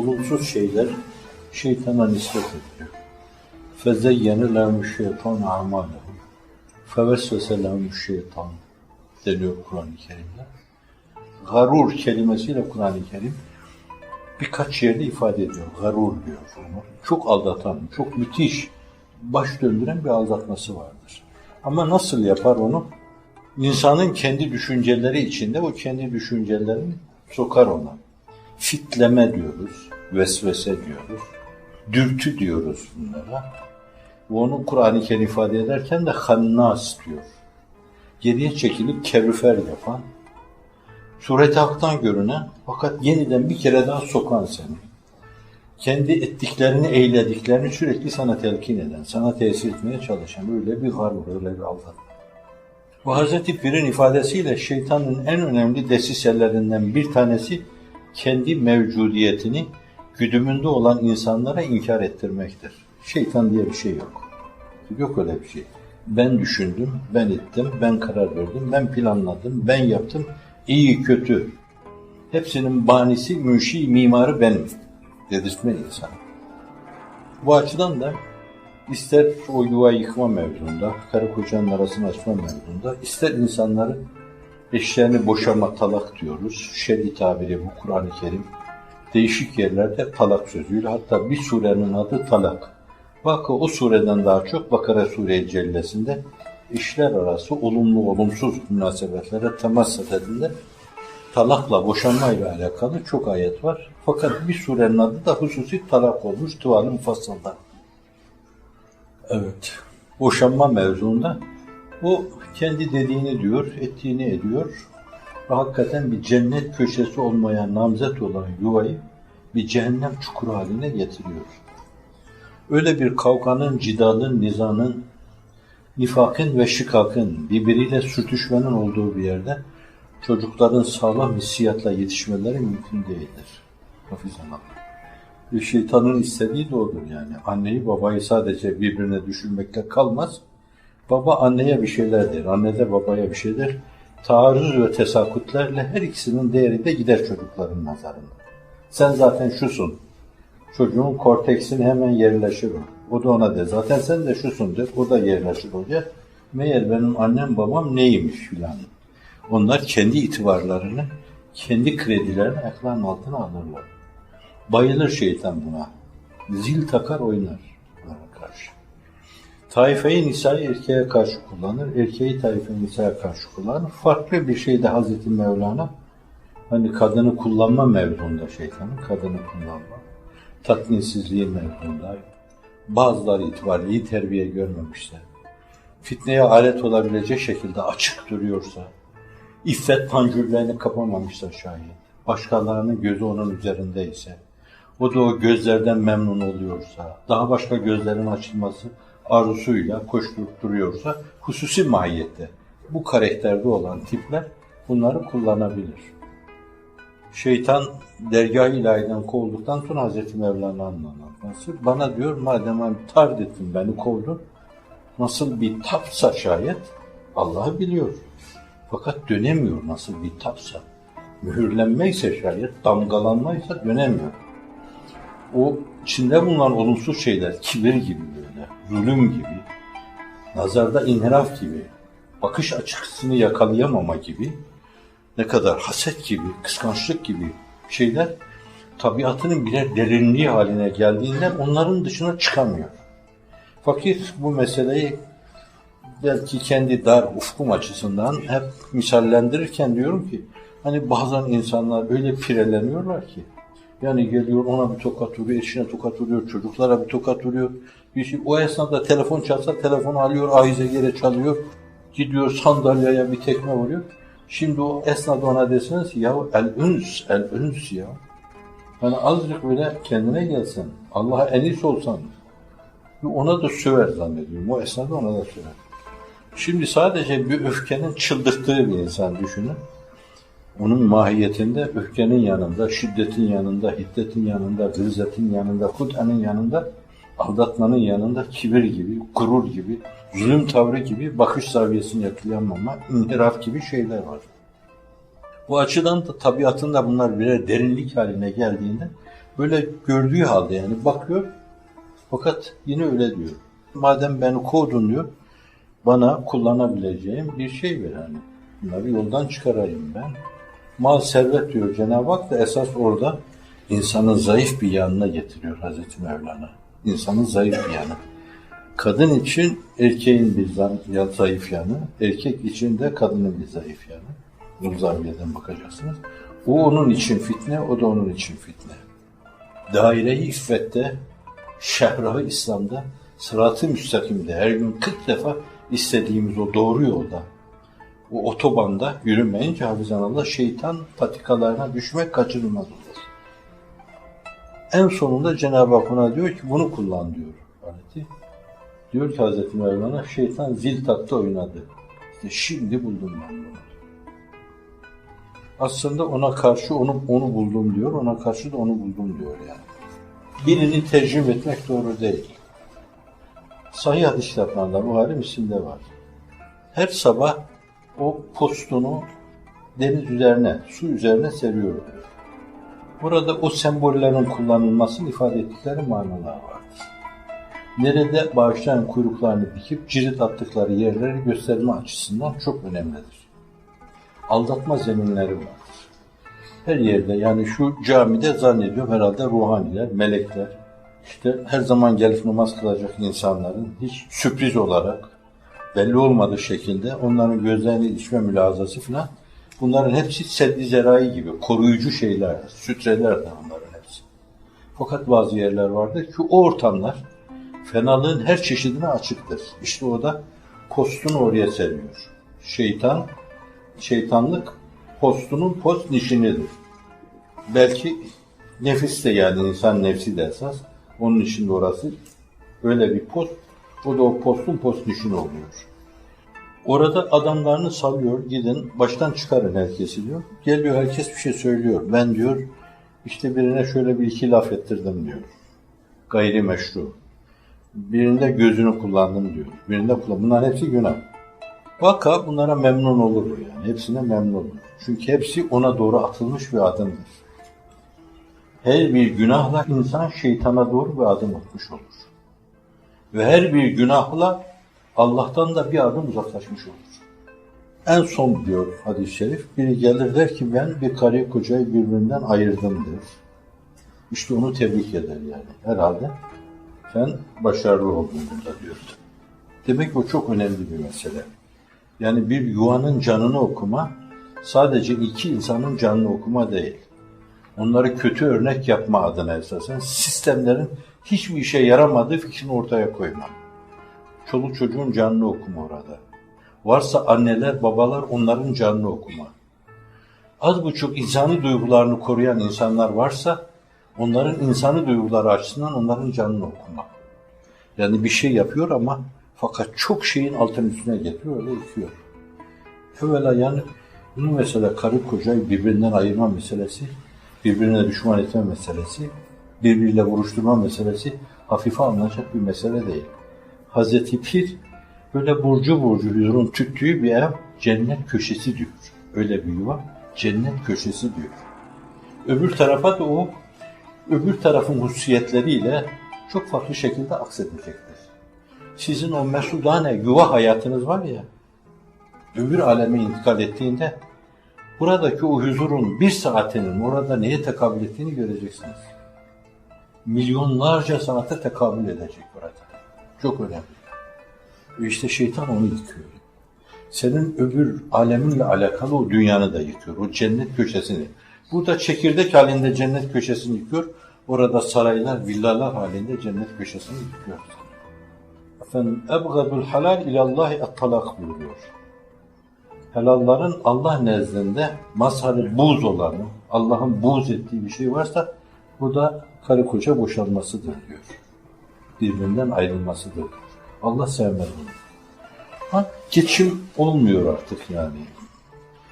olumsuz şeyler şeytana nispet ediliyor. فَزَيَّنَ لَهُمُ الشَّيْطَانُ اَعْمَالَهُمْ فَوَسْوَسَ لَهُمُ الشَّيْطَانُ deniyor Kur'an-ı Kerim'de. Garur kelimesiyle Kur'an-ı Kerim birkaç yerde ifade ediyor. Garur diyor onu. Çok aldatan, çok müthiş, baş döndüren bir aldatması vardır. Ama nasıl yapar onu? İnsanın kendi düşünceleri içinde o kendi düşüncelerini sokar ona. Fitleme diyoruz, vesvese diyoruz, dürtü diyoruz bunlara. Ve onu Kur'an-ı Kerim ifade ederken de hannas diyor. Geriye çekilip kerüfer yapan, sureti haktan görünen fakat yeniden bir kere daha sokan seni. Kendi ettiklerini, eylediklerini sürekli sana telkin eden, sana tesir etmeye çalışan öyle bir garur, öyle bir aldatma. Bu Hazreti Pir'in ifadesiyle şeytanın en önemli desiselerinden bir tanesi kendi mevcudiyetini güdümünde olan insanlara inkar ettirmektir. Şeytan diye bir şey yok. Yok öyle bir şey. Ben düşündüm, ben ettim, ben karar verdim, ben planladım, ben yaptım. İyi kötü. Hepsinin banisi, münşi, mimarı benim. Dedirtme insan. Bu açıdan da ister o yuva yıkma mevzunda, karı kocanın arasını açma mevzunda, ister insanları eşlerini boşama talak diyoruz. Şer'i tabiri bu Kur'an-ı Kerim. Değişik yerlerde talak sözüyle hatta bir surenin adı talak. Bak o sureden daha çok Bakara Sure-i Cellesi'nde işler arası olumlu olumsuz münasebetlere temas edildiğinde talakla boşanmayla alakalı çok ayet var. Fakat bir surenin adı da hususi talak olmuş Tıval-ı Mufassıl'da. Evet. Boşanma mevzuunda o kendi dediğini diyor, ettiğini ediyor. Ve hakikaten bir cennet köşesi olmaya namzet olan yuvayı bir cehennem çukuru haline getiriyor. Öyle bir kavganın, cidalın, nizanın, nifakın ve şikakın, birbiriyle sürtüşmenin olduğu bir yerde çocukların sağlam hissiyatla yetişmeleri mümkün değildir. Hafizan Allah. Bir şeytanın istediği de odur yani. Anneyi babayı sadece birbirine düşünmekle kalmaz. Baba anneye bir şeyler der, anne de babaya bir şey der. Taarruz ve tesakutlerle her ikisinin değeri de gider çocukların nazarında. Sen zaten şusun. Çocuğun korteksine hemen yerleşir o. Da ona der. Zaten sen de şusun der. O da yerleşir oraya. Meğer benim annem babam neymiş filan. Onlar kendi itibarlarını, kendi kredilerini ayaklarının altına alırlar. Bayılır şeytan buna. Zil takar oynar. Taife-i Nisa'yı erkeğe karşı kullanır, erkeği Taife-i Nisa'ya karşı kullanır. Farklı bir şey de Hazreti Mevlana, hani kadını kullanma mevzunda şeytanın, kadını kullanma, tatminsizliği mevzunda, bazıları itibariyle iyi terbiye görmemişler. Fitneye alet olabilecek şekilde açık duruyorsa, iffet pancürlerini kapamamışsa şayet, başkalarının gözü onun üzerindeyse, o da o gözlerden memnun oluyorsa, daha başka gözlerin açılması arzusuyla koşturup duruyorsa, hususi mahiyette bu karakterde olan tipler bunları kullanabilir. Şeytan dergah ilahiden kovulduktan sonra Hazreti Mevlana'nın anlatması, bana diyor madem hani tard ettin beni kovdun, nasıl bir tapsa şayet Allah'ı biliyor. Fakat dönemiyor nasıl bir tapsa. Mühürlenmeyse şayet, damgalanmaysa dönemiyor. O içinde bulunan olumsuz şeyler, kibir gibi böyle, zulüm gibi, nazarda inhiraf gibi, bakış açısını yakalayamama gibi, ne kadar haset gibi, kıskançlık gibi şeyler tabiatının birer derinliği haline geldiğinden onların dışına çıkamıyor. Fakir bu meseleyi belki kendi dar ufkum açısından hep misallendirirken diyorum ki hani bazen insanlar öyle pireleniyorlar ki yani geliyor ona bir tokat vuruyor, eşine tokat vuruyor, çocuklara bir tokat vuruyor. Bir şey, o esnada telefon çalsa telefonu alıyor, ahize geri çalıyor. Gidiyor sandalyeye bir tekme vuruyor. Şimdi o esnada ona deseniz ki ya el üns, el üns ya. Hani azıcık böyle kendine gelsen, Allah'a en iyisi olsan, ona da söver zannediyorum. O esnada ona da söver. Şimdi sadece bir öfkenin çıldırttığı bir insan düşünün. Onun mahiyetinde öfkenin yanında, şiddetin yanında, hiddetin yanında, gırzetin yanında, hudanın yanında, aldatmanın yanında kibir gibi, gurur gibi, zulüm tavrı gibi, bakış zaviyesini yakalayamama, inhiraf gibi şeyler var. Bu açıdan da tabiatında bunlar birer derinlik haline geldiğinde Böyle gördüğü halde yani bakıyor fakat yine öyle diyor. Madem beni kovdun diyor bana kullanabileceğim bir şey ver hani. Bunları yoldan çıkarayım ben. Mal servet diyor Cenab-ı Hak da esas orada insanın zayıf bir yanına getiriyor Hazreti Mevlana. İnsanın zayıf bir yanı. Kadın için erkeğin bir zayıf yanı, erkek için de kadının bir zayıf yanı. Bu zaviyeden bakacaksınız. O onun için fitne, o da onun için fitne. Daire-i iffette, şehrahı İslam'da, sırat-ı müstakimde her gün 40 defa istediğimiz o doğru yolda, o otobanda yürümeyince hafizanallah şeytan patikalarına düşmek kaçınılmaz olur. En sonunda Cenab-ı Hak ona diyor ki bunu kullan diyor aleti. Diyor ki Hazreti Mevlana şeytan zil taktı oynadı. İşte şimdi buldum ben bunu. Aslında ona karşı onu onu buldum diyor, ona karşı da onu buldum diyor yani. Birini tercüme etmek doğru değil. Sahih hadis kitaplarında Buhari Müslim'de var. Her sabah o postunu deniz üzerine, su üzerine seriyor. Burada o sembollerin kullanılmasını ifade ettikleri manalar vardır. Nerede bağışlayan kuyruklarını dikip cirit attıkları yerleri gösterme açısından çok önemlidir. Aldatma zeminleri vardır. Her yerde yani şu camide zannediyorum herhalde ruhaniler, melekler, işte her zaman gelip namaz kılacak insanların hiç sürpriz olarak belli olmadığı şekilde onların gözlerine içme mülazası falan bunların hepsi seddi zerai gibi koruyucu şeylerdir. Sütrelerdir onların hepsi. Fakat bazı yerler vardır ki o ortamlar fenalığın her çeşidine açıktır. İşte o da postunu oraya seriyor. Şeytan, şeytanlık postunun post nişinidir. Belki nefis de yani insan nefsi de esas. Onun içinde orası öyle bir post. O da o postun post nişini oluyor. Orada adamlarını salıyor, gidin baştan çıkarın herkesi diyor. Geliyor herkes bir şey söylüyor. Ben diyor işte birine şöyle bir iki laf ettirdim diyor. Gayri meşru. Birinde gözünü kullandım diyor. Birinde kullandım. Bunların hepsi günah. Vaka bunlara memnun olur yani. Hepsine memnun olur. Çünkü hepsi ona doğru atılmış bir adımdır. Her bir günahla insan şeytana doğru bir adım atmış olur. Ve her bir günahla Allah'tan da bir adım uzaklaşmış olur. En son diyor hadis-i şerif, biri gelir der ki ben bir karı kocayı birbirinden ayırdım der. İşte onu tebrik eder yani. Herhalde sen başarılı oldun bunda diyor. Demek ki o çok önemli bir mesele. Yani bir yuvanın canını okuma sadece iki insanın canını okuma değil. Onları kötü örnek yapma adına esasen sistemlerin hiçbir işe yaramadığı fikrini ortaya koyma. Çoluk çocuğun canını okuma orada. Varsa anneler, babalar onların canını okuma. Az buçuk insani duygularını koruyan insanlar varsa onların insani duyguları açısından onların canını okuma. Yani bir şey yapıyor ama fakat çok şeyin altın üstüne getiriyor öyle yıkıyor. Evvela yani bunu mesela karı kocayı birbirinden ayırma meselesi, birbirine düşman etme meselesi, birbiriyle vuruşturma meselesi hafife alınacak bir mesele değil. Hazreti Pir böyle burcu burcu huzurun tüttüğü bir ev cennet köşesi diyor. Öyle bir yuva cennet köşesi diyor. Öbür tarafa da o öbür tarafın hususiyetleriyle çok farklı şekilde aksedecektir. Sizin o mesudane yuva hayatınız var ya, öbür aleme intikal ettiğinde buradaki o huzurun bir saatinin orada neye tekabül ettiğini göreceksiniz. Milyonlarca saate tekabül edecek burada. Çok önemli. Ve işte şeytan onu yıkıyor. Senin öbür aleminle alakalı o dünyanı da yıkıyor. O cennet köşesini. Burada çekirdek halinde cennet köşesini yıkıyor. Orada saraylar, villalar halinde cennet köşesini yıkıyor. Efendim, ebgadul halal ilallahi at-talak buyuruyor. Helalların Allah nezdinde mazharı buz olanı, Allah'ın buz ettiği bir şey varsa bu da karı koca boşanmasıdır diyor. Birbirinden ayrılmasıdır diyor. Allah sevmez bunu. Ha, geçim olmuyor artık yani.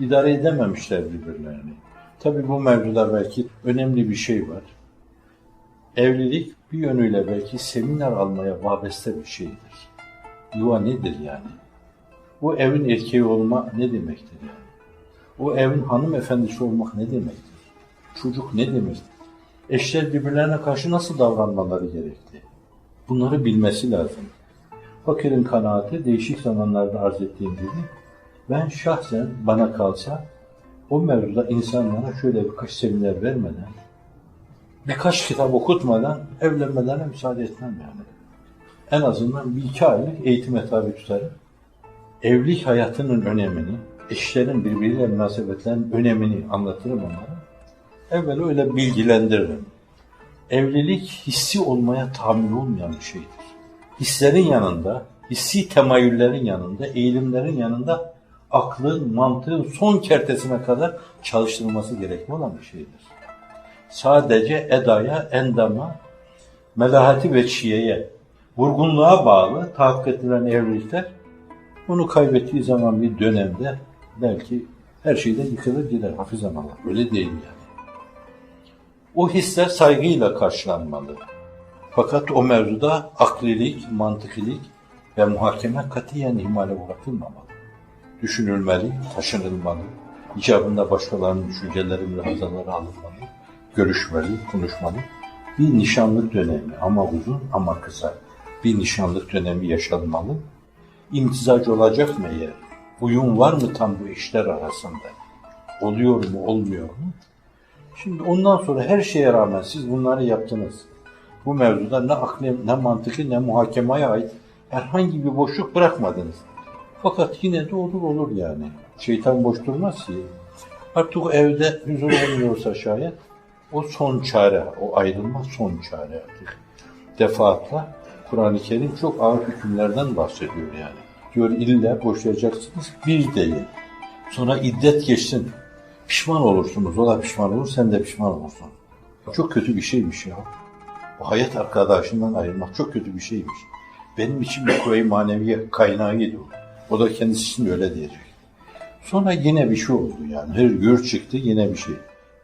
İdare edememişler birbirlerini. Tabii bu mevzuda belki önemli bir şey var. Evlilik bir yönüyle belki seminer almaya vabeste bir şeydir. Yuva nedir yani? Bu evin erkeği olma ne demektir? O evin hanımefendisi olmak ne demektir? Çocuk ne demektir? Eşler birbirlerine karşı nasıl davranmaları gerekti? Bunları bilmesi lazım. Fakirin kanaati değişik zamanlarda arz ettiğim gibi ben şahsen bana kalsa o mevzuda insanlara şöyle birkaç seminer vermeden birkaç kitap okutmadan evlenmelerine müsaade etmem yani. En azından bir iki aylık eğitime tabi tutarım. Evlilik hayatının önemini, eşlerin birbiriyle münasebetlerinin önemini anlatırım onlara. Evvel öyle bilgilendiririm. Evlilik hissi olmaya tahammül olmayan bir şeydir. Hislerin yanında, hissi temayüllerin yanında, eğilimlerin yanında aklın, mantığın son kertesine kadar çalıştırılması gerekli olan bir şeydir. Sadece edaya, endama, melahati ve çiyeye, vurgunluğa bağlı tahakkuk edilen evlilikler bunu kaybettiği zaman bir dönemde belki her şeyden yıkılır gider hafizan Allah. Öyle değil yani. O hisler saygıyla karşılanmalı. Fakat o mevzuda aklilik, mantıkilik ve muhakeme katiyen ihmale bırakılmamalı. Düşünülmeli, taşınılmalı, icabında başkalarının düşünceleri, mülahazaları alınmalı, görüşmeli, konuşmalı. Bir nişanlık dönemi ama uzun ama kısa bir nişanlık dönemi yaşanmalı. İmtizac olacak mı eğer? Uyum var mı tam bu işler arasında? Oluyor mu, olmuyor mu? Şimdi ondan sonra her şeye rağmen siz bunları yaptınız. Bu mevzuda ne akli, ne mantıki, ne muhakemeye ait herhangi bir boşluk bırakmadınız. Fakat yine de olur olur yani. Şeytan boş durmaz ki. Artık evde huzur olmuyorsa şayet o son çare, o ayrılma son çare artık. Defaatle Kur'an-ı Kerim çok ağır hükümlerden bahsediyor yani. Diyor illa boşayacaksınız bir değil. Sonra iddet geçsin. Pişman olursunuz. O da pişman olur, sen de pişman olursun. Çok kötü bir şeymiş ya. O hayat arkadaşından ayrılmak çok kötü bir şeymiş. Benim için bir kuvve-i maneviye kaynağıydı o. O da kendisi için öyle diyecek. Sonra yine bir şey oldu yani. Her gür çıktı yine bir şey.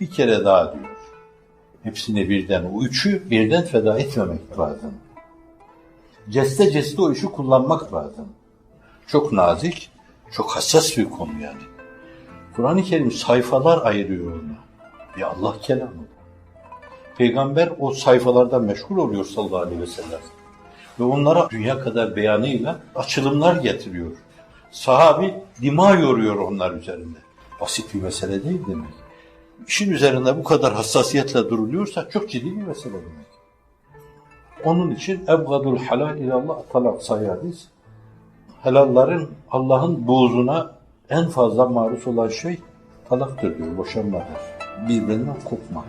Bir kere daha diyor. Hepsini birden, o üçü birden feda etmemek lazım. Ceste ceste o işi kullanmak lazım. Çok nazik, çok hassas bir konu yani. Kur'an-ı Kerim sayfalar ayırıyor ona. Bir Allah kelamı. Peygamber o sayfalarda meşgul oluyor sallallahu aleyhi ve sellem. Ve onlara dünya kadar beyanıyla açılımlar getiriyor. Sahabi dima yoruyor onlar üzerinde. Basit bir mesele değil demek. İşin üzerinde bu kadar hassasiyetle duruluyorsa çok ciddi bir mesele demek. Onun için ebgadul halal ilallah talak sayı hadis. Helalların Allah'ın buğzuna en fazla maruz olan şey talaktır diyor, boşanmadır. Birbirinden kopma.